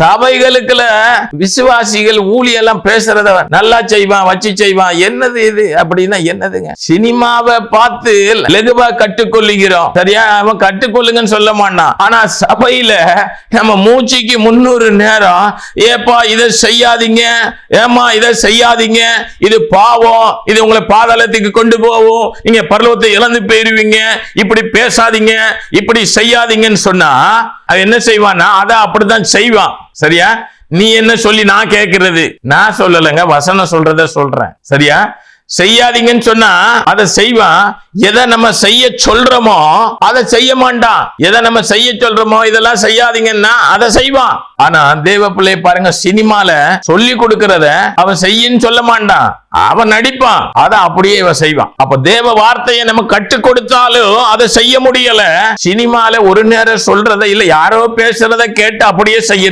சபைகளுக்குல விசுவாசிகள் ஊழியெல்லாம் பேசுறத நல்லா செய்வான் வச்சு செய்வான். என்னது இது? அப்படின்னா என்னதுங்க? சினிமாவை பார்த்து லெகுவா கட்டுக்கொள்ளுகிறோம் சரியா? அவன் கட்டுக்கொள்ளுங்கன்னு சொல்ல மாட்டான். ஆனா சபையில நம்ம மூச்சுக்கு முன்னூறு நேரம் ஏப்பா இதை செய்யாதீங்க ஏமா இதை செய்யாதீங்க இது பாவம் இது உங்களை பாதாளத்துக்கு கொண்டு போவோம் நீங்க பரலோகத்தை இழந்து போயிருவீங்க. இப்படி பேசாதீங்க இப்படி செய்யாதீங்கன்னு சொன்னா அவன் என்ன செய்வான்னா அதை அப்படித்தான் செய்வான். சரியா? நீ என்ன சொல்லி நான் கேட்கறது நான் சொல்லலைங்க வசனம் சொல்றத சொல்றேன். சரியா? செய்யாதீங்கன்னு சொன்னா அதை செய்வான். எதை நம்ம செய்ய சொல்றோமோ அதை செய்ய மாட்டான். எதை நம்ம செய்ய சொல்றோமோ இதெல்லாம் செய்யாதீங்கன்னா அதை செய்வான். ஆனா தேவ பிள்ளை பாருங்க சினிமால சொல்லி கொடுக்கறத அவன் செய்யன்னு சொல்ல மாட்டான். அவன் நடிப்பான். அதை அப்படியே இவன் செய்வான். அப்ப தேவ வார்த்தையை நம்ம கட்டு கொடுத்தாலும் அதை செய்ய முடியல. சினிமால ஒரு நேரம் சொல்றத இல்ல யாரோ பேசுறத கேட்டு அப்படியே செய்யறோம்.